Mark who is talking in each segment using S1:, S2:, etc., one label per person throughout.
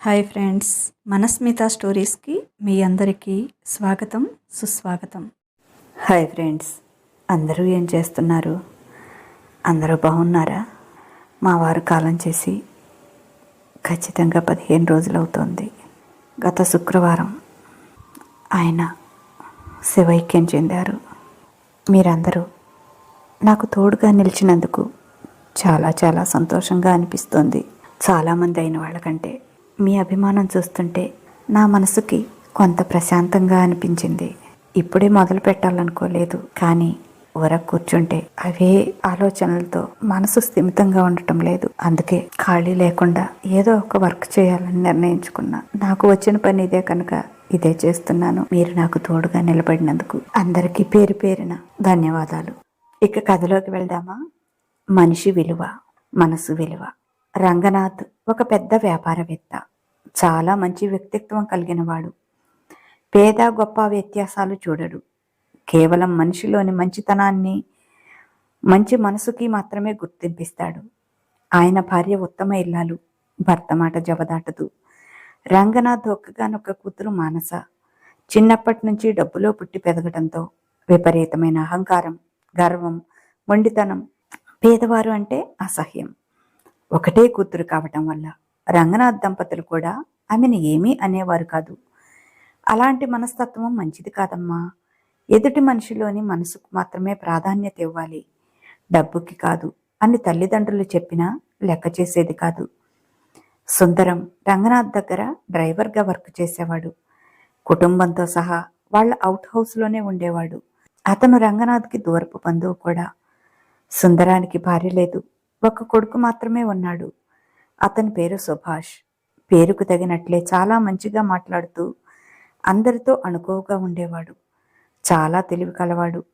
S1: Hi friends మనస్మిత స్టోరీస్కి మీ అందరికీ స్వాగతం సుస్వాగతం. హాయ్ ఫ్రెండ్స్ అందరూ ఏం చేస్తున్నారు? అందరూ బాగున్నారా? మా వారు కాలం చేసి ఖచ్చితంగా పదిహేను రోజులు అవుతోంది. గత శుక్రవారం ఆయన శివైక్యం చెందారు. మీరందరూ నాకు తోడుగా నిలిచినందుకు చాలా చాలా సంతోషంగా అనిపిస్తోంది. చాలామంది అయిన వాళ్ళకంటే మీ అభిమానం చూస్తుంటే నా మనసుకి కొంత ప్రశాంతంగా అనిపించింది. ఇప్పుడే మొదలు పెట్టాలనుకోలేదు కానీ వరకు కూర్చుంటే అవే ఆలోచనలతో మనసు స్థిమితంగా ఉండటం లేదు. అందుకే ఖాళీ లేకుండా ఏదో ఒక వర్క్ చేయాలని నిర్ణయించుకున్నా. నాకు వచ్చిన పని ఇదే కనుక ఇదే చేస్తున్నాను. మీరు నాకు తోడుగా నిలబడినందుకు అందరికీ పేరు పేరిన ధన్యవాదాలు. ఇక కథలోకి వెళ్దామా? మనిషి విలువ మనసు విలువ. రంగనాథ్ ఒక పెద్ద వ్యాపారవేత్త. చాలా మంచి వ్యక్తిత్వం కలిగినవాడు. పేద గొప్ప వ్యత్యాసాలు చూడడు. కేవలం మనిషిలోని మంచితనాన్ని మంచి మనసుకి మాత్రమే గుర్తింపిస్తాడు. ఆయన భార్య ఉత్తమ ఇల్లాలు భర్త మాట జవదాటదు. రంగనాథ్ ఒక్కగానొక్క కూతురు మానస. చిన్నప్పటి నుంచి డబ్బులో పుట్టి పెరగడంతో విపరీతమైన అహంకారం గర్వం మొండితనం పేదవారు అంటే అసహ్యం. ఒకటే కూతురు కావటం వల్ల. రంగనాథ్ దంపతులు కూడా ఆమెను ఏమీ అనేవారు కాదు. అలాంటి మనస్తత్వం మంచిది కాదమ్మా. ఎదుటి మనిషిలోని మనసుకు మాత్రమే ప్రాధాన్యత ఇవ్వాలి. డబ్బుకి కాదు అని తల్లిదండ్రులు చెప్పినా లెక్క చేసేది కాదు. సుందరం రంగనాథ్ దగ్గర డ్రైవర్గా వర్క్ చేసేవాడు. కుటుంబంతో సహా వాళ్ళ అవుట్ హౌస్లోనే ఉండేవాడు. అతను రంగనాథ్కి దూరపు బంధువు కూడా. సుందరానికి భార్య లేదు. ఒక కొడుకు మాత్రమే ఉన్నాడు. అతని పేరు సుభాష్. పేరుకు తగినట్లే చాలా మంచిగా మాట్లాడుతూ అందరితో అనుకోవుగా ఉండేవాడు. చాలా తెలివి కలవాడు.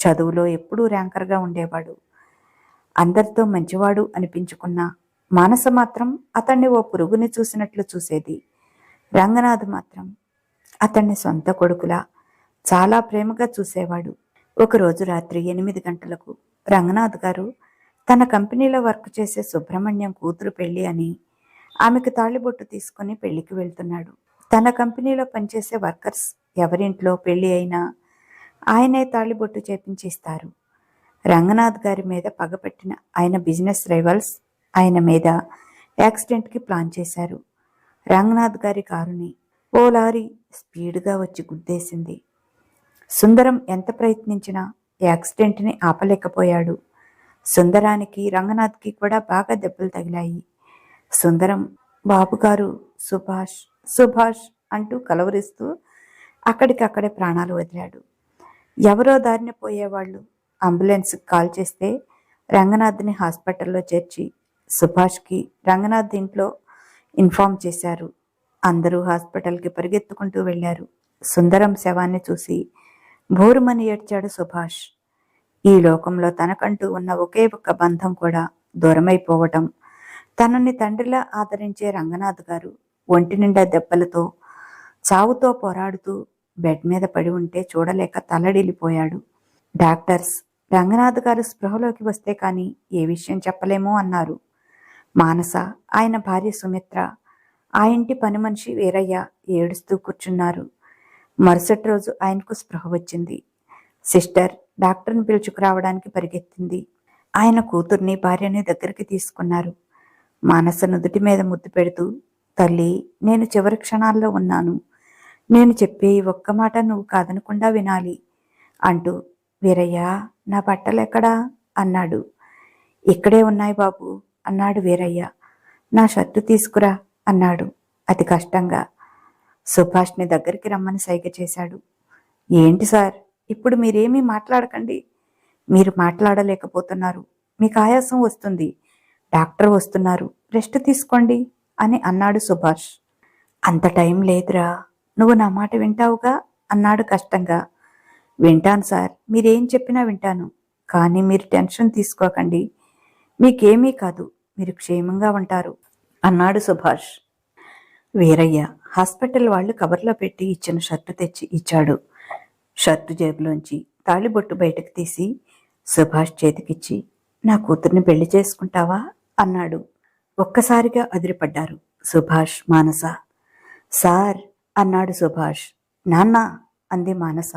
S1: చదువులో ఎప్పుడూ ర్యాంకర్గా ఉండేవాడు. అందరితో మంచివాడు అనిపించుకున్న మానస మాత్రం అతన్ని ఓ పురుగుని చూసినట్లు చూసేది. రంగనాథ్ మాత్రం అతన్ని సొంత కొడుకులా చాలా ప్రేమగా చూసేవాడు. ఒకరోజు రాత్రి ఎనిమిది గంటలకు రంగనాథ్ గారు తన కంపెనీలో వర్క్ చేసే సుబ్రహ్మణ్యం కూతురు పెళ్ళి అని ఆమెకు తాళిబొట్టు తీసుకుని పెళ్ళికి వెళ్తున్నాడు. తన కంపెనీలో పనిచేసే వర్కర్స్ ఎవరింట్లో పెళ్ళి అయినా ఆయనే తాళిబొట్టు చేపించిస్తారు. రంగనాథ్ గారి మీద పగపెట్టిన ఆయన బిజినెస్ రైవల్స్ ఆయన మీద యాక్సిడెంట్కి ప్లాన్ చేశారు. రంగనాథ్ గారి కారుని ఓ లారీ స్పీడ్గా వచ్చి గుద్దేసింది. సుందరం ఎంత ప్రయత్నించినా యాక్సిడెంట్ని ఆపలేకపోయాడు. సుందరానికి రంగనాథ్కి కూడా బాగా దెబ్బలు తగిలాయి. సుందరం బాబుగారు సుభాష్ సుభాష్ అంటూ కలవరిస్తూ అక్కడికక్కడే ప్రాణాలు వదిలాడు. ఎవరో దారిన పోయేవాళ్ళు అంబులెన్స్కి కాల్ చేస్తే రంగనాథ్ని హాస్పిటల్లో చేర్చి సుభాష్కి రంగనాథ్ ఇంట్లో ఇన్ఫామ్ చేశారు. అందరూ హాస్పిటల్కి పరిగెత్తుకుంటూ వెళ్ళారు. సుందరం శవాన్ని చూసి భోరుమని ఏడ్చాడు సుభాష్. ఈ లోకంలో తనకంటూ ఉన్న ఒకే ఒక్క బంధం కూడా దూరమైపోవటం. తనని తండ్రిలా ఆదరించే రంగనాథ్ గారు ఒంటి నిండా దెబ్బలతో చావుతో పోరాడుతూ బెడ్ మీద పడి ఉంటే చూడలేక తలడిల్లిపోయాడు డాక్టర్స్ రంగనాథ్ గారు స్పృహలోకి వస్తే కానీ ఏ విషయం చెప్పలేమో అన్నారు. మానస ఆయన భార్య సుమిత్ర ఆ ఇంటి పని మనిషి వీరయ్య ఏడుస్తూ కూర్చున్నారు. మరుసటి రోజు ఆయనకు స్పృహ వచ్చింది. సిస్టర్ డాక్టర్ని పిలుచుకురావడానికి పరిగెత్తింది. ఆయన కూతుర్ని భార్యని దగ్గరికి తీసుకున్నారు. మానస నుదుటి మీద ముద్దు పెడుతూ తల్లి నేను చివరి క్షణాల్లో ఉన్నాను. నేను చెప్పే ఒక్క మాట నువ్వు కాదనకుండా వినాలి అంటూ వీరయ్య నా బట్టలు ఎక్కడా? అన్నాడు. ఇక్కడే ఉన్నాయి బాబు అన్నాడు వీరయ్య. నా షర్టు తీసుకురా అన్నాడు. అతి కష్టంగా సుభాష్ని దగ్గరికి రమ్మని సైగ చేశాడు. ఏంటి సార్? ఇప్పుడు మీరేమీ మాట్లాడకండి. మీరు మాట్లాడలేకపోతున్నారు. మీకు ఆయాసం వస్తుంది. డాక్టర్ వస్తున్నారు. రెస్ట్ తీసుకోండి అని అన్నాడు సుభాష్. అంత టైం లేదురా. నువ్వు నా మాట వింటావుగా? అన్నాడు కష్టంగా. వింటాను సార్. మీరేం చెప్పినా వింటాను. కానీ మీరు టెన్షన్ తీసుకోకండి. మీకేమీ కాదు. మీరు క్షేమంగా ఉంటారు. అన్నాడు సుభాష్. వీరయ్య హాస్పిటల్ వాళ్ళు కవర్లో పెట్టి ఇచ్చిన షర్టు తెచ్చి ఇచ్చాడు. షర్టు జేబులోంచి తాళిబొట్టు బయటకు తీసి సుభాష్ చేతికిచ్చి నా కూతుర్ని పెళ్ళి చేసుకుంటావా? అన్నాడు. ఒక్కసారిగా అదిరిపడ్డారు సుభాష్ మానస. సార్ అన్నాడు సుభాష్. నాన్న అంది మానస.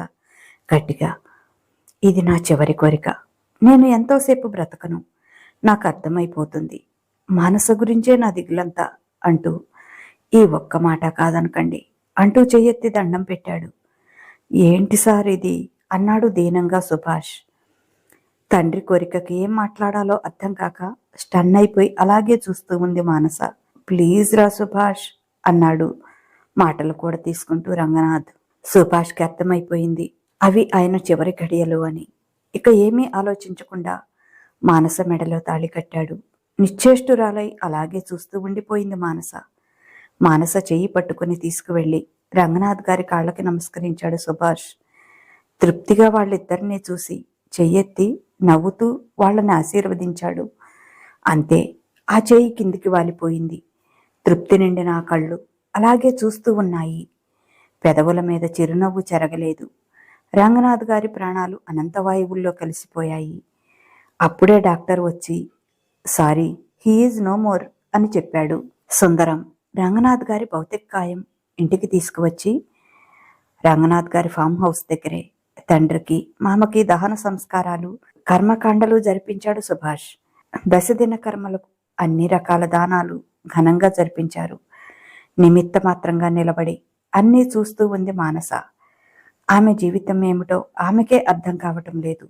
S1: గట్టిగా ఇది నా చివరి కోరిక. నేను ఎంతోసేపు బ్రతకను. నాకు అర్థమైపోతుంది. మానస గురించే నా దిగులంతా అంటూ ఈ ఒక్క మాట కాదనకండి అంటూ చెయ్యెత్తి దండం పెట్టాడు. ఏంటి సార్ ఇది? అన్నాడు దీనంగా సుభాష్. తండ్రి కోరికకి ఏం మాట్లాడాలో అర్థం కాక స్టన్ అయిపోయి అలాగే చూస్తూ ఉంది మానస. ప్లీజ్ రా సుభాష్ అన్నాడు. మాటలు కూడా తీసుకుంటూ రంగనాథ్. సుభాష్కి అర్థమైపోయింది. అవి ఆయన చివరి గడియలు అని. ఇక ఏమీ ఆలోచించకుండా మానస మెడలో తాళి కట్టాడు. నిశ్చేష్టురాలై అలాగే చూస్తూ ఉండిపోయింది మానస. మానస చెయ్యి పట్టుకుని తీసుకువెళ్ళి రంగనాథ్ గారి కాళ్ళకి నమస్కరించాడు సుభాష్. తృప్తిగా వాళ్ళిద్దరినీ చూసి చెయ్యెత్తి నవ్వుతూ వాళ్ళని ఆశీర్వదించాడు. అంతే ఆ చేయి కిందికి వాలిపోయింది. తృప్తి నిండిన ఆ కళ్ళు అలాగే చూస్తూ ఉన్నాయి. పెదవుల మీద చిరునవ్వు చెరగలేదు. రంగనాథ్ గారి ప్రాణాలు అనంతవాయువుల్లో కలిసిపోయాయి. అప్పుడే డాక్టర్ వచ్చి సారీ హీఈజ్ నో మోర్ అని చెప్పాడు సుందరం. రంగనాథ్ గారి భౌతిక కాయం ఇంటికి తీసుకువచ్చి రంగనాథ్ గారి ఫామ్ హౌస్ దగ్గరే తండ్రికి మామకి దహన సంస్కారాలు కర్మకాండలు జరిపించాడు సుభాష్. దశదిన కర్మలకు అన్ని రకాల దానాలు ఘనంగా జరిపించారు. నిమిత్త మాత్రంగా నిలబడి అన్నీ చూస్తూ ఉంది మానస. ఆమె జీవితం ఏమిటో ఆమెకే అర్థం కావటం లేదు.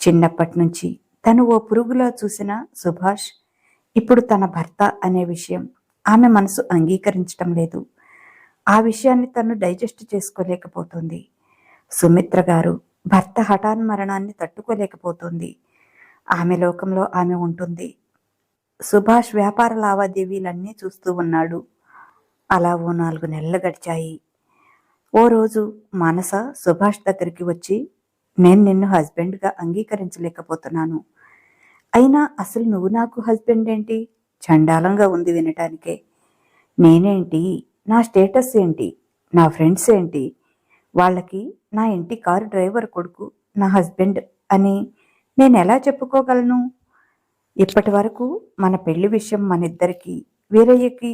S1: చిన్నప్పటి నుంచి తను ఓ పురుగులా చూసిన సుభాష్ ఇప్పుడు తన భర్త అనే విషయం ఆమె మనసు అంగీకరించటం లేదు. ఆ విషయాన్ని తను డైజెస్ట్ చేసుకోలేకపోతుంది. సుమిత్ర గారు భర్త హఠాన్ మరణాన్ని తట్టుకోలేకపోతుంది. ఆమె లోకంలో ఆమె ఉంటుంది. సుభాష్ వ్యాపార లావాదేవీలన్నీ చూస్తూ ఉన్నాడు. అలా ఓ నాలుగు నెలలు గడిచాయి. ఓ రోజు మానస సుభాష్ దగ్గరికి వచ్చి నేను నిన్ను హస్బెండ్గా అంగీకరించలేకపోతున్నాను. అయినా అసలు నువ్వు నాకు హస్బెండ్ ఏంటి చండాలంగా ఉంది వినటానికే. నేనేంటి? నా స్టేటస్ ఏంటి? నా ఫ్రెండ్స్ ఏంటి? వాళ్ళకి నా ఇంటి కారు డ్రైవర్ కొడుకు నా హస్బెండ్ అని నేను ఎలా చెప్పుకోగలను? ఇప్పటి వరకు మన పెళ్ళి విషయం మనిద్దరికి వీరయ్యకి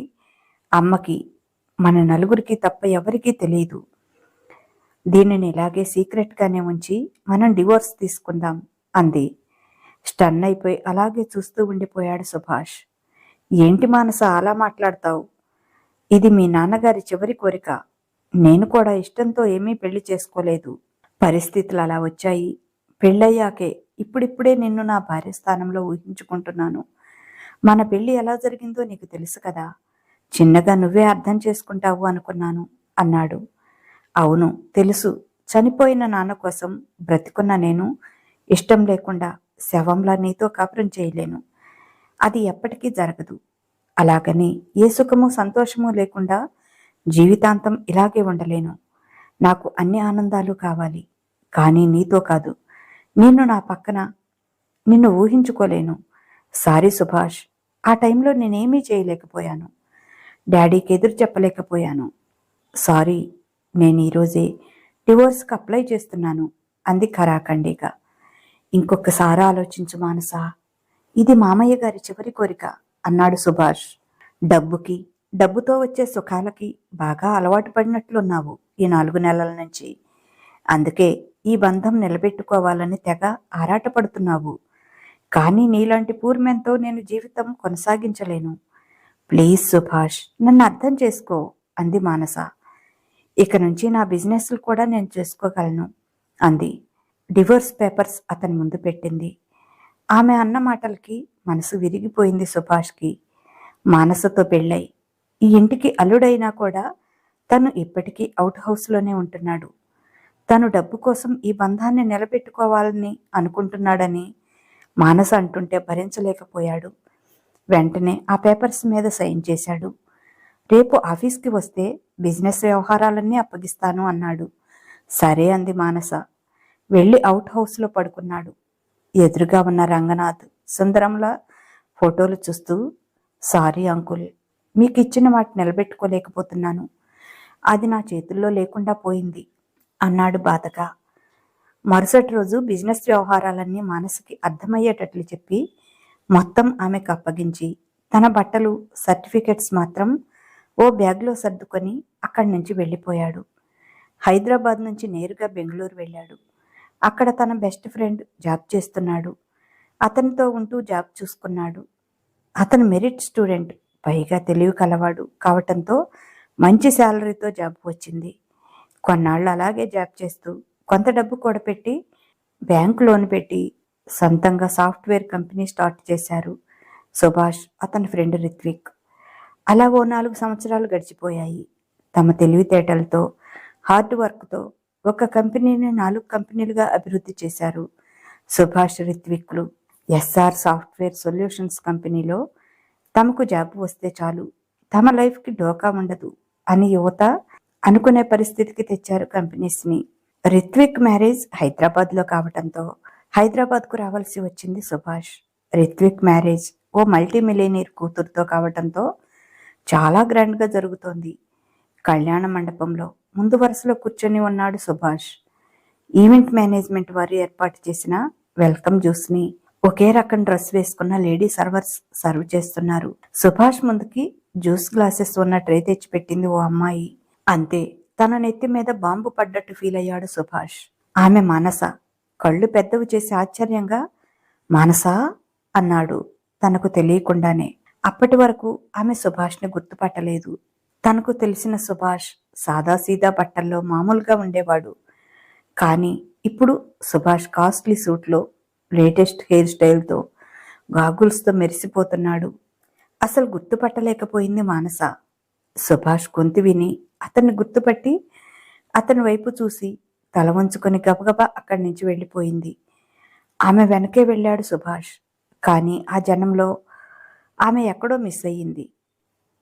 S1: అమ్మకి మన నలుగురికి తప్ప ఎవరికీ తెలియదు దీనిని ఇలాగే సీక్రెట్గానే ఉంచి మనం డివోర్స్ తీసుకుందాం అంది. స్టన్ అయిపోయి అలాగే చూస్తూ ఉండిపోయాడు సుభాష్. ఏంటి మానస అలా మాట్లాడతావు? ఇది మీ నాన్నగారి చివరి కోరిక. నేను కూడా ఇష్టంతో ఏమీ పెళ్ళి చేసుకోలేదు. పరిస్థితులు అలా వచ్చాయి. పెళ్ళయ్యాకే ఇప్పుడిప్పుడే నిన్ను నా భార్య స్థానంలో ఊహించుకుంటున్నాను. మన పెళ్ళి ఎలా జరిగిందో నీకు తెలుసు కదా. చిన్నగా నువ్వే అర్థం చేసుకుంటావు అనుకున్నాను అన్నాడు. అవును తెలుసు. చనిపోయిన నాన్న కోసం బ్రతికున్న నేను ఇష్టం లేకుండా శవంలా నీతో కాపురం చేయలేను. అది ఎప్పటికీ జరగదు. అలాగని ఏ సుఖము సంతోషము లేకుండా జీవితాంతం ఇలాగే ఉండలేను. నాకు అన్ని ఆనందాలు కావాలి. కానీ నీతో కాదు. నిన్ను నా పక్కన నిన్ను ఊహించుకోలేను. సారీ సుభాష్ ఆ టైంలో నేనేమీ చేయలేకపోయాను. డాడీకి ఎదురు చెప్పలేకపోయాను. సారీ నేను ఈరోజే డివోర్స్కి అప్లై చేస్తున్నాను. అంది ఖరాఖండిగా ఇంకొకసారి ఆలోచించు మానసా ఇది మామయ్య గారి చివరి కోరిక. అన్నాడు సుభాష్. డబ్బుకి డబ్బుతో వచ్చే సుఖాలకి బాగా అలవాటు పడినట్లున్నావు ఈ నాలుగు నెలల నుంచి. అందుకే ఈ బంధం నిలబెట్టుకోవాలని తెగ ఆరాటపడుతున్నావు. కానీ నీలాంటి పూర్మెంతో నేను జీవితం కొనసాగించలేను. ప్లీజ్ సుభాష్ నన్ను అర్థం చేసుకో అంది మానస. ఇక నుంచి నా బిజినెస్లు కూడా నేను చేసుకోగలను అంది. డివోర్స్ పేపర్స్ అతని ముందు పెట్టింది. ఆమె అన్న మాటలకి మనసు విరిగిపోయింది సుభాష్కి. మానసతో పెళ్ళై. ఈ ఇంటికి అల్లుడైనా కూడా తను ఇప్పటికీ అవుట్ హౌస్లోనే ఉంటున్నాడు. తను డబ్బు కోసం ఈ బంధాన్ని నిలబెట్టుకోవాలని అనుకుంటున్నాడని మానస అంటుంటే భరించలేకపోయాడు. వెంటనే ఆ పేపర్స్ మీద సైన్ చేశాడు. రేపు ఆఫీస్కి వస్తే బిజినెస్ వ్యవహారాలన్నీ అప్పగిస్తాను అన్నాడు. సరే అంది మానస. వెళ్ళి అవుట్ హౌస్లో పడుకున్నాడు. ఎదురుగా ఉన్న రంగనాథ్ సుందరంలా ఫోటోలు చూస్తూ సారీ అంకుల్ మీకు ఇచ్చిన వాటి నిలబెట్టుకోలేకపోతున్నాను. అది నా చేతుల్లో లేకుండా పోయింది అన్నాడు బాధగా. మరుసటి రోజు బిజినెస్ వ్యవహారాలన్నీ మనసుకి అర్థమయ్యేటట్లు చెప్పి మొత్తం ఆమెకు అప్పగించి తన బట్టలు సర్టిఫికెట్స్ మాత్రం ఓ బ్యాగ్లో సర్దుకొని అక్కడి నుంచి వెళ్ళిపోయాడు. హైదరాబాద్ నుంచి నేరుగా బెంగళూరు వెళ్ళాడు. అక్కడ తన బెస్ట్ ఫ్రెండ్ జాబ్ చేస్తున్నాడు. అతనితో ఉంటూ జాబ్ చూసుకున్నాడు. అతను మెరిట్ స్టూడెంట్ పైగా తెలివి కలవాడు. కావటంతో మంచి శాలరీతో జాబ్ వచ్చింది. కొన్నాళ్ళు అలాగే జాబ్ చేస్తూ కొంత డబ్బు కూడపెట్టి బ్యాంక్ లోన్ పెట్టి సొంతంగా సాఫ్ట్వేర్ కంపెనీ స్టార్ట్ చేశారు సుభాష్ అతని ఫ్రెండ్ రిత్విక్. అలా ఓ నాలుగు సంవత్సరాలు గడిచిపోయాయి. తమ తెలివితేటలతో హార్డ్ వర్క్తో ఒక కంపెనీని నాలుగు కంపెనీలుగా అభివృద్ధి చేశారు. సుభాష్ రిత్విక్లు ఎస్ఆర్ సాఫ్ట్వేర్ సొల్యూషన్స్ కంపెనీలో తమకు జాబ్ వస్తే చాలు తమ లైఫ్కి డోకా ఉండదు అని యువత అనుకునే పరిస్థితికి తెచ్చారు కంపెనీస్ని. రిత్విక్ మ్యారేజ్ హైదరాబాద్లో కావటంతో హైదరాబాద్కు రావాల్సి వచ్చింది సుభాష్. రిత్విక్ మ్యారేజ్ ఓ మల్టీ మిలియనీర్ కూతురుతో కావటంతో చాలా గ్రాండ్గా జరుగుతోంది. కళ్యాణ మండపంలో ముందు వరుసలో కూర్చొని ఉన్నాడు సుభాష్. ఈవెంట్ మేనేజ్మెంట్ వారు ఏర్పాటు చేసిన వెల్కమ్ జ్యూస్ని ఒకే రకం డ్రెస్ వేసుకున్న లేడీ సర్వర్స్ సర్వ్ చేస్తున్నారు. సుభాష్ ముందుకి జ్యూస్ గ్లాసెస్ ఉన్న ట్రే తెచ్చిపెట్టింది ఓ అమ్మాయి. అంతే తన నెత్తి మీద బాంబు పడ్డట్టు ఫీల్ అయ్యాడు సుభాష్. ఆమె మానస కళ్ళు పెద్దవి చేసి ఆశ్చర్యంగా మానసా? అన్నాడు. తనకు తెలియకుండానే. అప్పటి వరకు ఆమె సుభాష్ని గుర్తుపట్టలేదు. తనకు తెలిసిన సుభాష్ సాదాసీదా బట్టల్లో మామూలుగా ఉండేవాడు. కానీ ఇప్పుడు సుభాష్ కాస్ట్లీ సూట్లో లేటెస్ట్ హెయిర్ స్టైల్తో గాగుల్స్తో మెరిసిపోతున్నాడు. అసలు గుర్తుపట్టలేకపోయింది మానస. సుభాష్ గొంతు విని అతన్ని గుర్తుపట్టి అతని వైపు చూసి తల వంచుకొని గబగబా అక్కడి నుంచి వెళ్ళిపోయింది. ఆమె వెనకే వెళ్ళాడు సుభాష్. కానీ ఆ జనంలో ఆమె ఎక్కడో మిస్ అయ్యింది.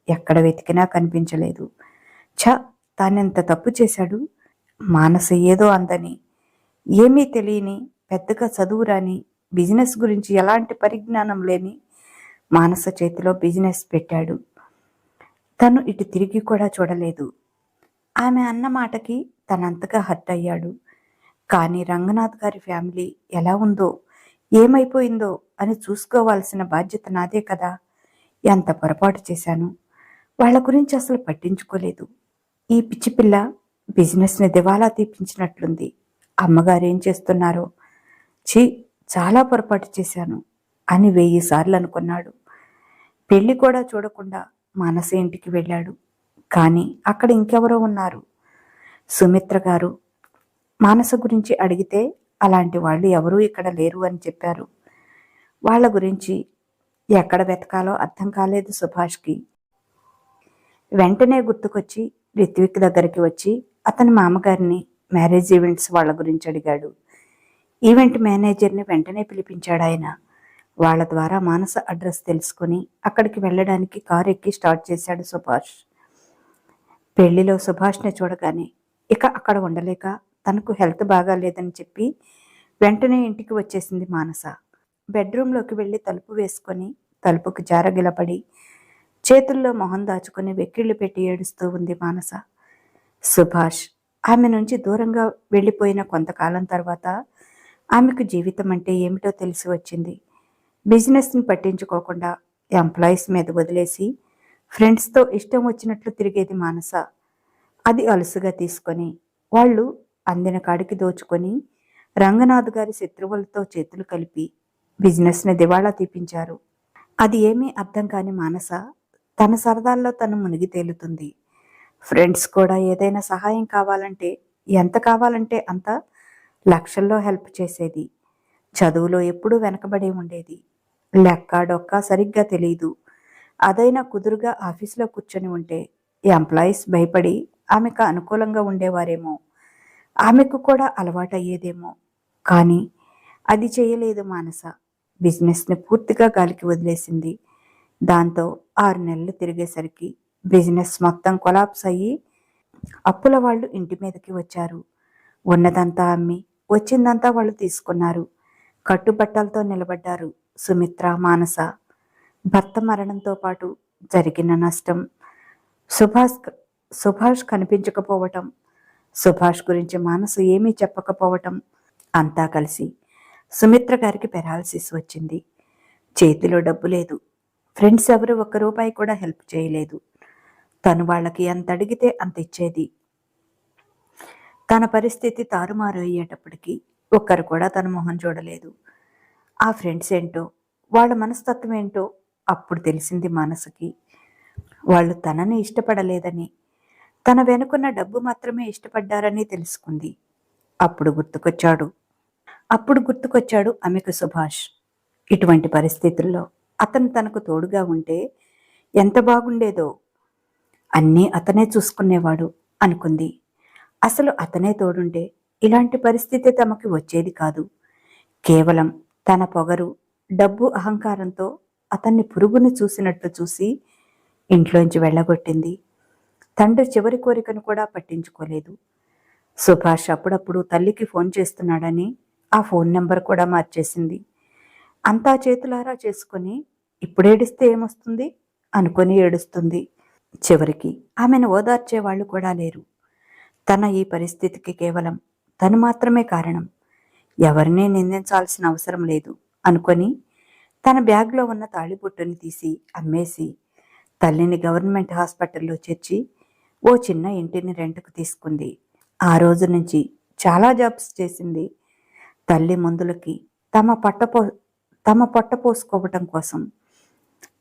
S1: ఎక్కడ వెతికినా కనిపించలేదు. ఛ తానెంత తప్పు చేశాడు? మానస ఏదో అందని. ఏమీ తెలియని పెద్దగా చదువురాని బిజినెస్ గురించి ఎలాంటి పరిజ్ఞానం లేని మానస చేతిలో బిజినెస్ పెట్టాడు. తను ఇటు తిరిగి కూడా చూడలేదు. ఆమె అన్న మాటకి తనంతగా హర్ట్ అయ్యాడు. కానీ రంగనాథ్ గారి ఫ్యామిలీ ఎలా ఉందో ఏమైపోయిందో అని చూసుకోవాల్సిన బాధ్యత నాదే కదా? ఎంత పొరపాటు చేశాను? వాళ్ళ గురించి అసలు పట్టించుకోలేదు. ఈ పిచ్చి పిల్ల బిజినెస్ని దివాలా తీపించినట్లుంది అమ్మగారు ఏం చేస్తున్నారో? ఛీ చాలా పొరపాటు చేశాను అని వెయ్యి సార్లు అనుకున్నాడు. పెళ్ళి కూడా చూడకుండా మానస ఇంటికి వెళ్ళాడు. కానీ అక్కడ ఇంకెవరో ఉన్నారు. సుమిత్ర గారు మానస గురించి అడిగితే అలాంటి వాళ్ళు ఎవరూ ఇక్కడ లేరు అని చెప్పారు. వాళ్ళ గురించి ఎక్కడ వెతకాలో అర్థం కాలేదు సుభాష్కి. వెంటనే గుర్తుకొచ్చి రిత్విక్ దగ్గరికి వచ్చి అతని మామగారిని మ్యారేజ్ ఈవెంట్స్ వాళ్ళ గురించి అడిగాడు. ఈవెంట్ మేనేజర్ని వెంటనే పిలిపించాడు ఆయన. వాళ్ళ ద్వారా మానస అడ్రస్ తెలుసుకొని అక్కడికి వెళ్ళడానికి కారు ఎక్కి స్టార్ట్ చేశాడు సుభాష్. పెళ్ళిలో సుభాష్ని చూడగానే ఇక అక్కడ ఉండలేక తనకు హెల్త్ బాగాలేదని చెప్పి వెంటనే ఇంటికి వచ్చేసింది మానస. బెడ్రూమ్లోకి వెళ్ళి తలుపు వేసుకొని తలుపుకు జారగిలపడి చేతుల్లో మొహం దాచుకుని వెక్కిళ్ళు పెట్టి ఏడుస్తూ ఉంది మానస. సుభాష్ ఆమె నుంచి దూరంగా వెళ్ళిపోయిన కొంతకాలం తర్వాత ఆమెకు జీవితం అంటే ఏమిటో తెలిసి వచ్చింది. బిజినెస్ని పట్టించుకోకుండా ఎంప్లాయీస్ మీద వదిలేసి ఫ్రెండ్స్తో ఇష్టం వచ్చినట్లు తిరిగేది మానస. అది అలుసుగా తీసుకొని వాళ్ళు అందిన కాడికి దోచుకొని రంగనాథ్ గారి శత్రువులతో చేతులు కలిపి బిజినెస్ని దివాళా తీపించారు. అది ఏమీ అర్థం కాని మానస తన సరదాల్లో తను మునిగి తేలుతుంది. ఫ్రెండ్స్ కూడా ఏదైనా సహాయం కావాలంటే ఎంత కావాలంటే అంత లక్షల్లో హెల్ప్ చేసేది. చదువులో ఎప్పుడూ వెనకబడి ఉండేది. లెక్క డొక్క సరిగ్గా తెలియదు అదైనా కుదురుగా ఆఫీస్లో కూర్చొని ఉంటే ఎంప్లాయీస్ భయపడి ఆమెకు అనుకూలంగా ఉండేవారేమో. ఆమెకు కూడా అలవాటు అయ్యేదేమో కానీ అది చేయలేదు మానస. బిజినెస్ని పూర్తిగా గాలికి వదిలేసింది. దాంతో ఆరు నెలలు తిరిగేసరికి బిజినెస్ మొత్తం కొలాప్స్ అయ్యి అప్పుల వాళ్ళు ఇంటి మీదకి వచ్చారు. ఉన్నదంతా అమ్మి వచ్చిందంతా వాళ్ళు తీసుకున్నారు. కట్టుబట్టలతో నిలబడ్డారు సుమిత్ర మానస. భర్త మరణంతో పాటు జరిగిన నష్టం. సుభాష్ సుభాష్ కనిపించకపోవటం. సుభాష్ గురించి మానసు ఏమీ చెప్పకపోవటం. అంతా కలిసి సుమిత్ర గారికి పెరాలసిస్ వచ్చింది. చేతిలో డబ్బు లేదు. ఫ్రెండ్స్ ఎవరు ఒక్క రూపాయి కూడా హెల్ప్ చేయలేదు. తను వాళ్ళకి ఎంత అడిగితే అంత ఇచ్చేది. తన పరిస్థితి తారుమారు అయ్యేటప్పటికి ఒక్కరు కూడా తన మొహం చూడలేదు. ఆ ఫ్రెండ్స్ ఏంటో వాళ్ళ మనస్తత్వం ఏంటో అప్పుడు తెలిసింది మనసుకి. వాళ్ళు తనని ఇష్టపడలేదని తన వెనుకున్న డబ్బు మాత్రమే ఇష్టపడ్డారని తెలుసుకుంది. అప్పుడు గుర్తుకొచ్చాడు. అప్పుడు గుర్తుకొచ్చాడు ఆమెకు సుభాష్. ఇటువంటి పరిస్థితుల్లో అతను తనకు తోడుగా ఉంటే ఎంత బాగుండేదో. అన్నీ అతనే చూసుకునేవాడు అనుకుంది. అసలు అతనే తోడుంటే ఇలాంటి పరిస్థితి తమకి వచ్చేది కాదు. కేవలం తన పొగరు డబ్బు అహంకారంతో అతన్ని పురుగును చూసినట్లు చూసి ఇంట్లోంచి వెళ్ళగొట్టింది. తండ్రి చివరి కోరికను కూడా పట్టించుకోలేదు. సుభాష్ అప్పుడప్పుడు తల్లికి ఫోన్ చేస్తున్నాడని ఆ ఫోన్ నెంబర్ కూడా మార్చేసింది. అంతా చేతులారా చేసుకొని ఇప్పుడేడిస్తే ఏమొస్తుంది? అనుకొని ఏడుస్తుంది. చివరికి ఆమెను ఓదార్చే వాళ్ళు కూడా లేరు. తన ఈ పరిస్థితికి కేవలం తను మాత్రమే కారణం. ఎవరినీ నిందించాల్సిన అవసరం లేదు అనుకొని తన బ్యాగ్లో ఉన్న తాళిబొట్టుని తీసి అమ్మేసి తల్లిని గవర్నమెంట్ హాస్పిటల్లో చేర్చి ఓ చిన్న ఇంటిని రెంట్కు తీసుకుంది. ఆ రోజు నుంచి చాలా జాబ్స్ చేసింది. తల్లి మందులకి తమ పట్టపో తమ పొట్ట పోసుకోవటం కోసం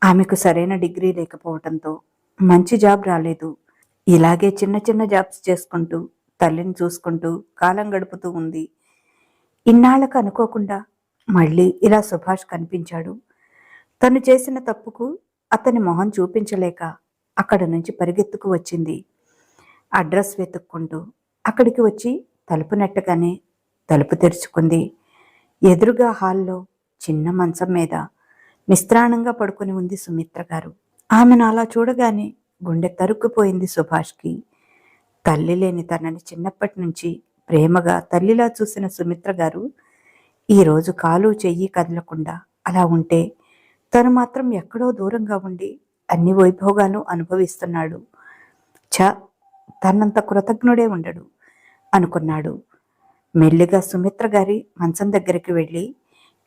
S1: ఆమెకు సరైన డిగ్రీ లేకపోవటంతో మంచి జాబ్ రాలేదు. ఇలాగే చిన్న చిన్న జాబ్స్ చేసుకుంటూ తల్లిని చూసుకుంటూ కాలం గడుపుతూ ఉంది. ఇన్నాళ్ళకు అనుకోకుండా మళ్ళీ ఇలా సుభాష్ కనిపించాడు. తను చేసిన తప్పుకు అతని మొహం చూపించలేక అక్కడ నుంచి పరిగెత్తుకు వచ్చింది. అడ్రస్ వెతుక్కుంటూ అక్కడికి వచ్చి తలుపు నెట్టగానే తలుపు తెరుచుకుంది. ఎదురుగా హాల్లో చిన్న మంచం మీద నిస్త్రాణంగా పడుకుని ఉంది సుమిత్ర గారు. ఆమెను అలా చూడగానే గుండె తరుక్కుపోయింది సుభాష్కి. తల్లి లేని తనని చిన్నప్పటి నుంచి ప్రేమగా తల్లిలా చూసిన సుమిత్ర గారు ఈరోజు కాలు చెయ్యి కదలకుండా అలా ఉంటే తను మాత్రం ఎక్కడో దూరంగా ఉండి అన్ని వైభోగాలు అనుభవిస్తున్నాడు. చ తనంత కృతజ్ఞుడే ఉండడు అనుకున్నాడు. మెల్లిగా సుమిత్ర గారి మంచం దగ్గరికి వెళ్ళి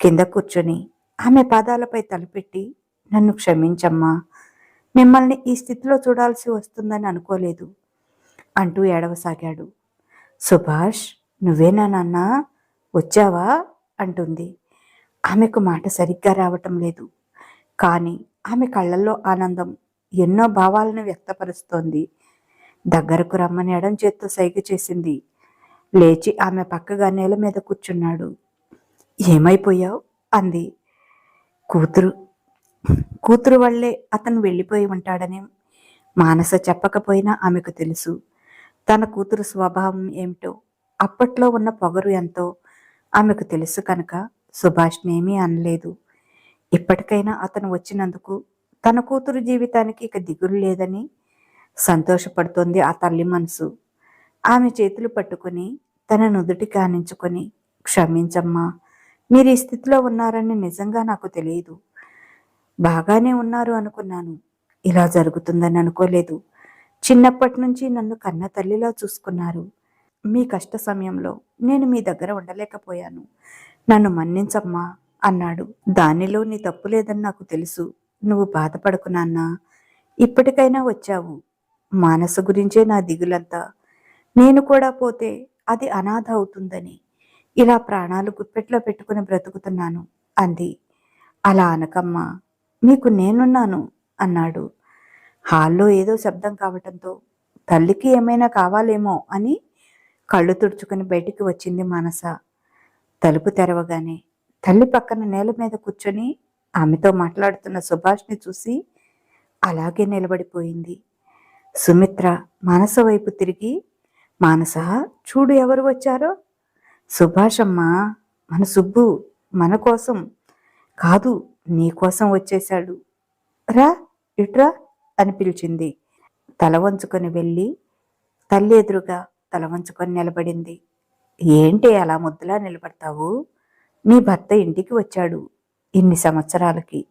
S1: కింద కూర్చొని ఆమె పాదాలపై తలపెట్టి నన్ను క్షమించమ్మా. మిమ్మల్ని ఈ స్థితిలో చూడాల్సి వస్తుందని అనుకోలేదు అంటూ ఏడవసాగాడు. సుభాష్ నువ్వేనా నాన్న? వచ్చావా? అంటుంది. ఆమెకు మాట సరిగ్గా రావటం లేదు. కానీ ఆమె కళ్ళల్లో ఆనందం ఎన్నో భావాలను వ్యక్తపరుస్తోంది. దగ్గరకు రమ్మని ఎడం చేత్తో సైగ చేసింది. లేచి ఆమె పక్కగా నేల మీద కూర్చున్నాడు. ఏమైపోయావు? అంది. కూతురు. కూతురు వల్లే అతను వెళ్ళిపోయి ఉంటాడని మానస చెప్పకపోయినా ఆమెకు తెలుసు. తన కూతురు స్వభావం ఏమిటో అప్పట్లో ఉన్న పొగరు ఎంతో ఆమెకు తెలుసు కనుక సుభాష్నేమీ అనలేదు. ఇప్పటికైనా అతను వచ్చినందుకు తన కూతురు జీవితానికి ఇక దిగులు లేదని సంతోషపడుతోంది ఆ తల్లి మనసు. ఆమె చేతులు పట్టుకుని తన నుదుటి కానించుకొని క్షమించమ్మా మీరు ఈ స్థితిలో ఉన్నారని నిజంగా నాకు తెలియదు. బాగానే ఉన్నారు అనుకున్నాను. ఇలా జరుగుతుందని అనుకోలేదు. చిన్నప్పటి నుంచి నన్ను కన్న తల్లిలా చూసుకున్నారు. మీ కష్ట సమయంలో నేను మీ దగ్గర ఉండలేకపోయాను. నన్ను మన్నించమ్మా అన్నాడు. దానిలో నీ తప్పు లేదని నాకు తెలుసు. నువ్వు బాధపడకు నాన్న. ఇప్పటికైనా వచ్చావు. మానస గురించే నా దిగులంతా. నేను కూడా పోతే అది అనాథ అవుతుందని. ఇలా ప్రాణాలు గుప్పెట్లో పెట్టుకుని బ్రతుకుతున్నాను అంది. అలా అనకమ్మా మీకు నేనున్నాను అన్నాడు. హాల్లో ఏదో శబ్దం కావటంతో తల్లికి ఏమైనా కావాలేమో అని కళ్ళు తుడుచుకుని బయటికి వచ్చింది మానస. తలుపు తెరవగానే తల్లి పక్కన నేల మీద కూర్చొని ఆమెతో మాట్లాడుతున్న సుభాష్ని చూసి అలాగే నిలబడిపోయింది. సుమిత్ర మానస వైపు తిరిగి మానస చూడు ఎవరు వచ్చారో సుభాషమ్మా మన సుబ్బు మన కోసం కాదు నీ కోసం వచ్చేశాడు. రా ఇట్రా అని పిలిచింది. తల వంచుకొని వెళ్ళి తల్లి ఎదురుగా తల వంచుకొని నిలబడింది. ఏంటి అలా ముద్దులా నిలబడతావు? నీ భర్త ఇంటికి వచ్చాడు ఇన్ని సంవత్సరాలకి.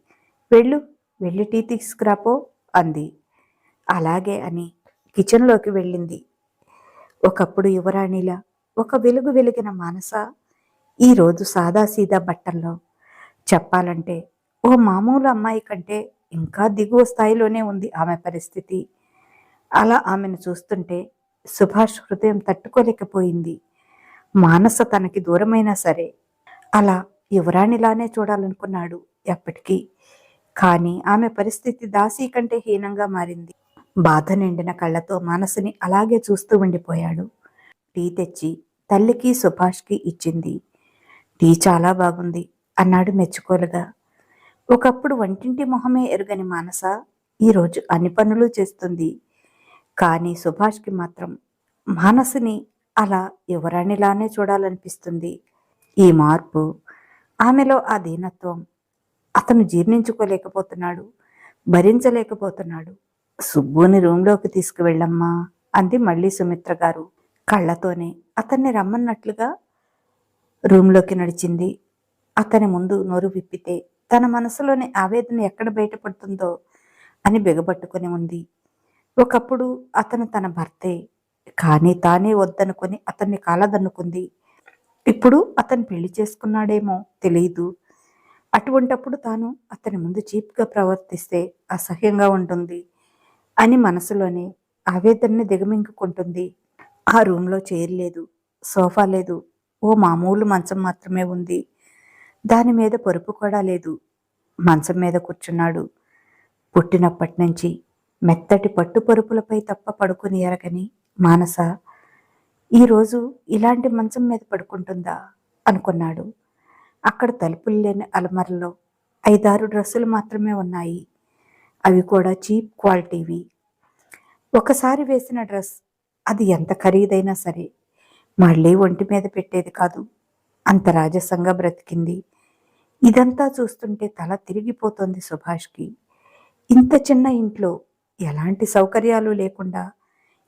S1: వెళ్ళు వెళ్ళి టీ తీసుకురాపో అంది. అలాగే అని కిచెన్లోకి వెళ్ళింది. ఒకప్పుడు యువరాణిలా ఒక వెలుగు వెలిగిన మానస ఈరోజు సాదాసీదా బట్టల్లో. చెప్పాలంటే ఓ మామూలు అమ్మాయి కంటే ఇంకా దిగువ స్థాయిలోనే ఉంది ఆమె పరిస్థితి. అలా ఆమెను చూస్తుంటే సుభాష్ హృదయం తట్టుకోలేకపోయింది. మానస తనకి దూరమైనా సరే అలా యువరాణిలానే చూడాలనుకున్నాడు ఎప్పటికీ. కానీ ఆమె పరిస్థితి దాసీ కంటే హీనంగా మారింది. బాధ నిండిన కళ్ళతో మనసుని అలాగే చూస్తూ ఉండిపోయాడు. టీ తెచ్చి తల్లికి సుభాష్కి ఇచ్చింది. టీ చాలా బాగుంది అన్నాడు మెచ్చుకోలుగా. ఒకప్పుడు వంటింటి మొహమే ఎరుగని మానస ఈరోజు అన్ని పనులు చేస్తుంది. కానీ సుభాష్కి మాత్రం మానసుని అలా యువరాణిలానే చూడాలనిపిస్తుంది. ఈ మార్పు ఆమెలో ఆ దీనత్వం అతను జీర్ణించుకోలేకపోతున్నాడు భరించలేకపోతున్నాడు. సుబ్బుని రూంలోకి తీసుకువెళ్ళమ్మా అంది మళ్ళీ సుమిత్ర గారు. కళ్ళతోనే అతన్ని రమ్మన్నట్లుగా రూంలోకి నడిచింది. అతని ముందు నోరు విప్పితే తన మనసులోని ఆవేదన ఎక్కడ బయటపడుతుందో అని బిగబట్టుకుని ఉంది. ఒకప్పుడు అతను తన భర్తే కానీ తానే వద్దనుకొని అతన్ని కాలదన్నుకుంది. ఇప్పుడు అతను పెళ్ళి చేసుకున్నాడేమో తెలియదు అటువంటప్పుడు తాను అతని ముందు చీప్గా ప్రవర్తిస్తే అసహ్యంగా ఉంటుంది అని మనసులోనే ఆవేదనని దిగమింగుకుంటుంది. ఆ రూమ్లో చైర్ లేదు సోఫా లేదు ఓ మామూలు మంచం మాత్రమే ఉంది. దాని మీద పరుపు కూడా లేదు. మంచం మీద కూర్చున్నాడు. పుట్టినప్పటి నుంచి మెత్తటి పట్టు పరుపులపై తప్ప పడుకుని ఎరగని మానస ఈరోజు ఇలాంటి మంచం మీద పడుకుంటుందా? అనుకున్నాడు. అక్కడ తలుపులు లేని అలమరలో ఐదారు డ్రెస్సులు మాత్రమే ఉన్నాయి. అవి కూడా చీప్ క్వాలిటీవి. ఒకసారి వేసిన డ్రెస్ అది ఎంత ఖరీదైనా సరే మళ్ళీ ఒంటి మీద పెట్టేది కాదు. అంత రాజసంగా బ్రతికింది. ఇదంతా చూస్తుంటే తల తిరిగిపోతోంది సుభాష్కి. ఇంత చిన్న ఇంట్లో ఎలాంటి సౌకర్యాలు లేకుండా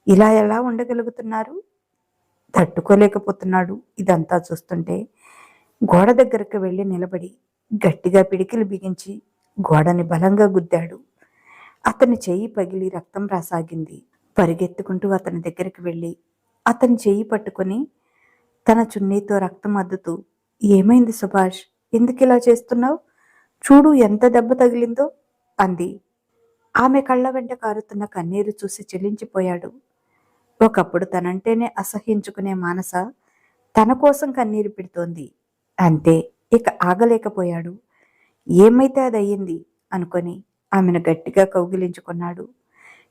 S1: ఇలా ఎలా ఉండగలుగుతున్నారు? తట్టుకోలేకపోతున్నాడు. ఇదంతా చూస్తుంటే గోడ దగ్గరకు వెళ్ళి నిలబడి గట్టిగా పిడికిలు బిగించి గోడని బలంగా గుద్దాడు. అతని చెయ్యి పగిలి రక్తం రాసాగింది. పరిగెత్తుకుంటూ అతని దగ్గరికి వెళ్ళి అతని చెయ్యి పట్టుకొని తన చున్నీతో రక్తం అద్దుతూ ఏమైంది సుభాష్? ఎందుకు ఇలా చేస్తున్నావు? చూడు ఎంత దెబ్బ తగిలిందో అంది. ఆమె కళ్ళ వెంట కారుతున్న కన్నీరు చూసి చెల్లించిపోయాడు ఒకప్పుడు తనంటేనే అసహ్యించుకునే మానస తన కోసం కన్నీరు పెడుతోంది. అంతే ఇక ఆగలేకపోయాడు. ఏమైతే అది అయ్యింది అనుకొని ఆమెను గట్టిగా కౌగిలించుకున్నాడు.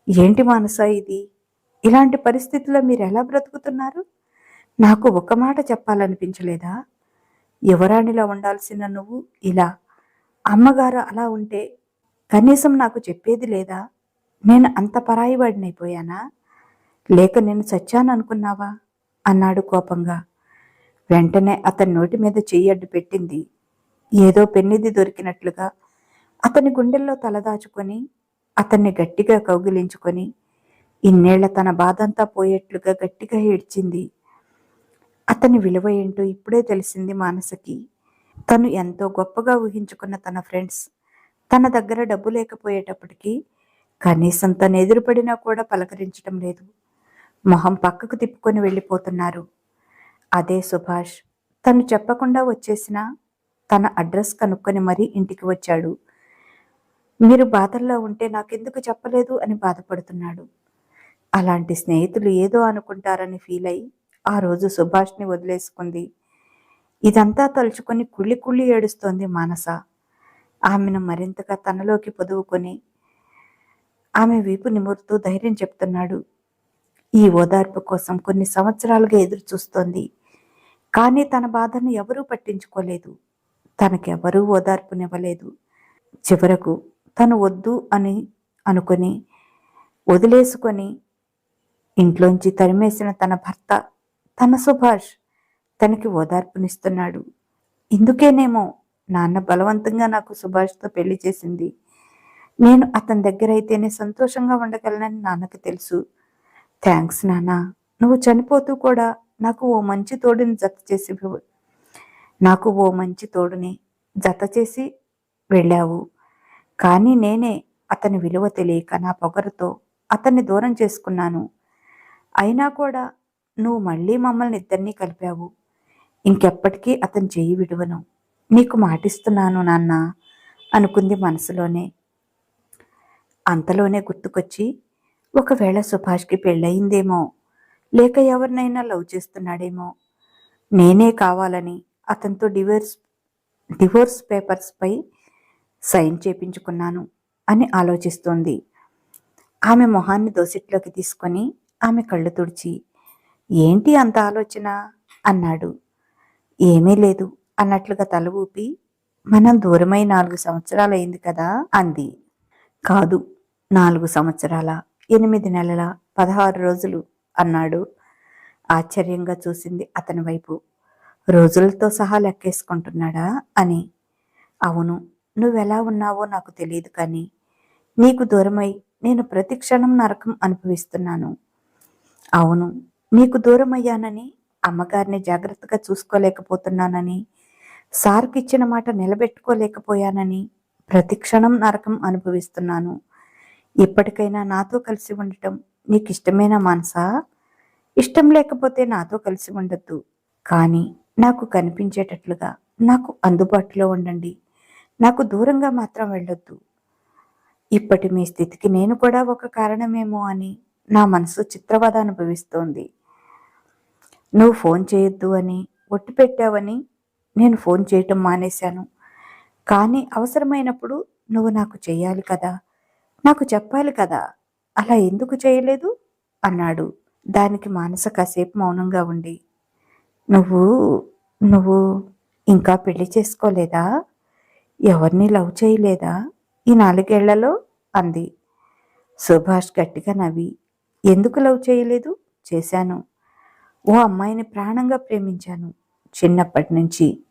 S1: ఏంటి మానస ఇది? ఇలాంటి పరిస్థితుల్లో మీరు ఎలా బ్రతుకుతున్నారు? నాకు ఒక మాట చెప్పాలనిపించలేదా? యువరాణిలా ఉండాల్సిన నువ్వు ఇలా అమ్మగారు అలా ఉంటే కనీసం నాకు చెప్పేది లేదా? నేను అంత పరాయివాడినైపోయానా లేక నేను చచ్చాననుకున్నావా అన్నాడు కోపంగా. వెంటనే అతని నోటి మీద చెయ్యడ్డు పెట్టింది. ఏదో పెన్నిది దొరికినట్లుగా అతని గుండెల్లో తలదాచుకొని అతన్ని గట్టిగా కౌగిలించుకొని ఇన్నేళ్ళ తన బాధంతా పోయేట్లుగా గట్టిగా ఏడ్చింది. అతని విలువ ఏంటో ఇప్పుడే తెలిసింది మానసకి. తను ఎంతో గొప్పగా ఊహించుకున్న తన ఫ్రెండ్స్ తన దగ్గర డబ్బు లేకపోయేటప్పటికీ కనీసం తను ఎదురుపడినా కూడా పలకరించడం లేదు. మొహం పక్కకు తిప్పుకొని వెళ్ళిపోతున్నారు. అదే సుభాష్ తను చెప్పకుండా వచ్చేసిన తన అడ్రస్ కనుక్కొని మరీ ఇంటికి వచ్చాడు. మీరు బాధల్లో ఉంటే నాకెందుకు చెప్పలేదు అని బాధపడుతున్నాడు. అలాంటి స్నేహితులు ఏదో అనుకుంటారని ఫీల్ అయి ఆ రోజు సుభాష్ని వదిలేసుకుంది. ఇదంతా తలుచుకొని కుళ్ళి కుళ్ళి ఏడుస్తోంది మానస. ఆమెను మరింతగా తనలోకి పొదువుకొని ఆమె వీపు నిమురుతూ ధైర్యం చెప్తున్నాడు. ఈ ఓదార్పు కోసం కొన్ని సంవత్సరాలుగా ఎదురు చూస్తోంది కానీ తన బాధను ఎవరూ పట్టించుకోలేదు. తనకెవరూ ఓదార్పునివ్వలేదు. చివరకు తను వద్దు అని అనుకొని వదిలేసుకొని ఇంట్లోంచి తరిమేసిన తన భర్త తన సుభాష్ తనకి ఓదార్పునిస్తున్నాడు. ఇందుకేనేమో నాన్న బలవంతంగా నాకు సుభాష్తో పెళ్ళి చేసింది. నేను అతని దగ్గర అయితేనే సంతోషంగా ఉండగలనని నాన్నకి తెలుసు. థ్యాంక్స్ నాన్న నువ్వు చనిపోతూ కూడా నాకు ఓ మంచి తోడుని జత చేసి నాకు ఓ మంచి తోడుని జత చేసి వెళ్ళావు. కానీ నేనే అతని విలువ తెలియక నా పొగరుతో అతన్ని దూరం చేసుకున్నాను. అయినా కూడా నువ్వు మళ్ళీ మమ్మల్ని ఇద్దరినీ కలిపావు. ఇంకెప్పటికీ అతను చెయ్యి విడువను. నీకు మాటిస్తున్నాను నాన్న అనుకుంది మనసులోనే. అంతలోనే గుర్తుకొచ్చి ఒకవేళ సుభాష్కి పెళ్ళయిందేమో లేక ఎవరినైనా లవ్ చేస్తున్నాడేమో నేనే కావాలని అతనితో డివోర్స్ డివోర్స్ పేపర్స్పై సైన్ చేపించుకున్నాను అని ఆలోచిస్తోంది. ఆమె మొహాన్ని దోసిట్లోకి తీసుకొని ఆమె కళ్ళు తుడిచి ఏంటి అంత ఆలోచన? అన్నాడు. ఏమీ లేదు అన్నట్లుగా తల ఊపి మనం దూరమై నాలుగు సంవత్సరాలు అయింది కదా అంది. కాదు నాలుగు సంవత్సరాల ఎనిమిది నెలల పదహారు రోజులు అన్నాడు. ఆశ్చర్యంగా చూసింది అతని వైపు. రోజులతో సహా లెక్కేసుకుంటున్నాడా? అని. అవును నువ్వెలా ఉన్నావో నాకు తెలియదు కానీ నీకు దూరమై నేను ప్రతిక్షణం నరకం అనుభవిస్తున్నాను. అవును నీకు దూరమయ్యానని అమ్మగారిని జాగ్రత్తగా చూసుకోలేకపోతున్నానని సార్కి ఇచ్చిన మాట నిలబెట్టుకోలేకపోయానని ప్రతిక్షణం నరకం అనుభవిస్తున్నాను. ఇప్పటికైనా నాతో కలిసి ఉండటం నీకు ఇష్టమేనా మానసా? ఇష్టం లేకపోతే నాతో కలిసి ఉండద్దు. కానీ నాకు కనిపించేటట్లుగా నాకు అందుబాటులో ఉండండి. నాకు దూరంగా మాత్రం వెళ్ళొద్దు. ఇప్పటి మీ స్థితికి నేను కూడా ఒక కారణమేమో అని నా మనసు చిత్రవద అనుభవిస్తోంది. నువ్వు ఫోన్ చేయొద్దు అని ఒట్టు పెట్టావని నేను ఫోన్ చేయటం మానేశాను. కానీ అవసరమైనప్పుడు నువ్వు నాకు చేయాలి కదా నాకు చెప్పాలి కదా అలా ఎందుకు చేయలేదు? అన్నాడు. దానికి మానస కాసేపు మౌనంగా ఉండి. నువ్వు నువ్వు ఇంకా పెళ్ళి చేసుకోలేదా? ఎవరిని లవ్ చేయలేదా? ఈ నాలుగేళ్ళలో? అంది. సుభాష్ గట్టిగా నవ్వి. ఎందుకు లవ్ చేయలేదు? చేశాను. ఓ అమ్మాయిని ప్రాణంగా ప్రేమించాను. చిన్నప్పటి నుంచి.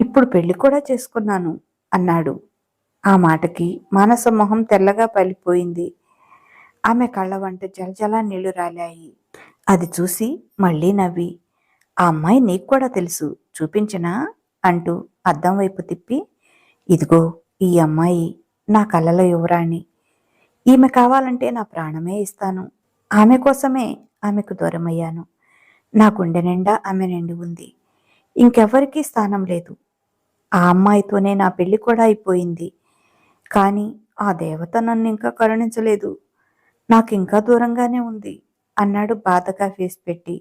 S1: ఇప్పుడు పెళ్ళి కూడా చేసుకున్నాను అన్నాడు. ఆ మాటకి మానస మొహం తెల్లగా పలిపోయింది ఆమె కళ్ళ వంట జలజలా నీళ్ళు రాలాయి. అది చూసి మళ్ళీ నవ్వి. ఆ అమ్మాయి నీకు కూడా తెలుసు చూపించనా? అంటూ అద్దం వైపు తిప్పి ఇదిగో ఈ అమ్మాయి నా కళ్ళల యువరాణి. ఈమె కావాలంటే నా ప్రాణమే ఇస్తాను. ఆమె కోసమే ఆమెకు దూరమయ్యాను. నా గుండె నిండా ఆమె నిండి ఉంది. ఇంకెవ్వరికీ స్థానం లేదు. ఆ అమ్మాయితోనే నా పెళ్ళి కూడా అయిపోయింది. కానీ ఆ దేవత నన్ను ఇంకా కరుణించలేదు. నాకు ఇంకా దూరంగానే ఉంది అన్నాడు బాధగా ఫేస్ పెట్టి.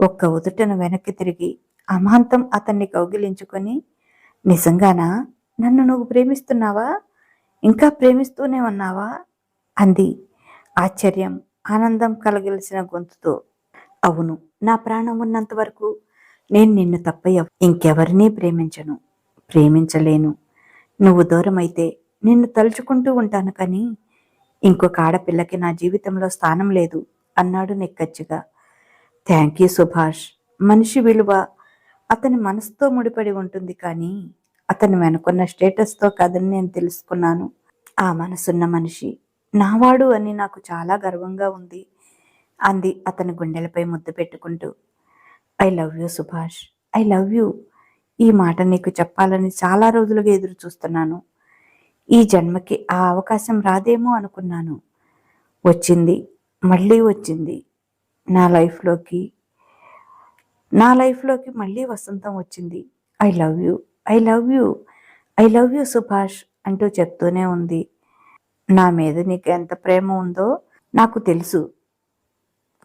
S1: ఒక్క ఉదుటను వెనక్కి తిరిగి అమాంతం అతన్ని కౌగిలించుకొని నిజంగానా? నన్ను నువ్వు ప్రేమిస్తున్నావా? ఇంకా ప్రేమిస్తూనే ఉన్నావా? అంది. ఆశ్చర్యం ఆనందం కలగలిసిన గొంతుతో. అవును నా ప్రాణం ఉన్నంత వరకు నేను నిన్ను తప్ప ఇంకెవరినీ ప్రేమించను ప్రేమించలేను. నువ్వు దూరమైతే నిన్ను తలుచుకుంటూ ఉంటాను కానీ ఇంకొక ఆడపిల్లకి నా జీవితంలో స్థానం లేదు అన్నాడు నిక్కచ్చిగా. థ్యాంక్ యూ సుభాష్ మనిషి విలువ అతని మనసుతో ముడిపడి ఉంటుంది కానీ అతని వెనుకున్న స్టేటస్తో కాదని నేను తెలుసుకున్నాను. ఆ మనసున్న మనిషి నావాడు అని నాకు చాలా గర్వంగా ఉంది అంది అతని గుండెలపై ముద్దు పెట్టుకుంటూ. I love you Subhash I love you. ఈ మాట నీకు చెప్పాలని చాలా రోజులుగా ఎదురు చూస్తున్నాను. ఈ జన్మకి ఆ అవకాశం రాదేమో అనుకున్నాను. వచ్చింది మళ్ళీ వచ్చింది. నా లైఫ్లోకి నా లైఫ్లోకి మళ్ళీ వసంతం వచ్చింది. I love you. I love you I love you Subhash అంటూ చెప్తూనే ఉంది. నా మీద నీకు ఎంత ప్రేమ ఉందో నాకు తెలుసు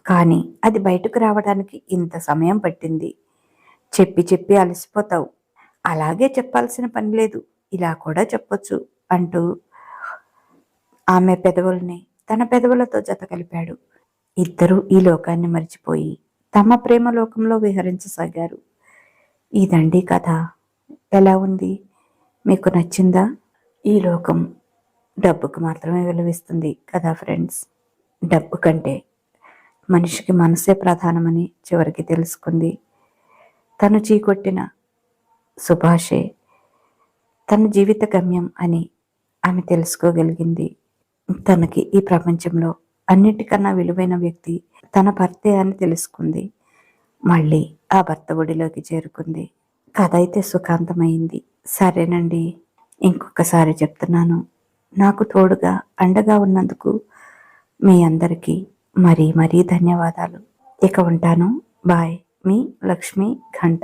S1: కానీ అది బయటకు రావడానికి ఇంత సమయం పట్టింది. చెప్పి చెప్పి అలసిపోతావు. అలాగే చెప్పాల్సిన పని లేదు ఇలా కూడా చెప్పొచ్చు అంటూ ఆమె పెదవుల్ని తన పెదవులతో జత కలిపాడు. ఇద్దరూ ఈ లోకాన్ని మరిచిపోయి తమ ప్రేమ లోకంలో విహరించసాగారు. ఇదండి కథ. ఎలా ఉంది? మీకు నచ్చిందా? ఈ లోకం డబ్బుకు మాత్రమే విలువిస్తుంది కదా ఫ్రెండ్స్. డబ్బు కంటే మనిషికి మనసే ప్రధానమని చివరికి తెలుసుకుంది. తను చీకొట్టిన సుభాషే తన జీవిత గమ్యం అని ఆమె తెలుసుకోగలిగింది. తనకి ఈ ప్రపంచంలో అన్నిటికన్నా విలువైన వ్యక్తి తన భర్తే అని తెలుసుకుంది. మళ్ళీ ఆ భర్త ఒడిలోకి చేరుకుంది. కథ అయితే సుఖాంతమైంది. సరేనండి ఇంకొకసారి చెప్తున్నాను. నాకు తోడుగా అండగా ఉన్నందుకు మీ అందరికీ మరీ మరీ ధన్యవాదాలు. ఇక ఉంటాను. బాయ్. మీ లక్ష్మి ఘంట.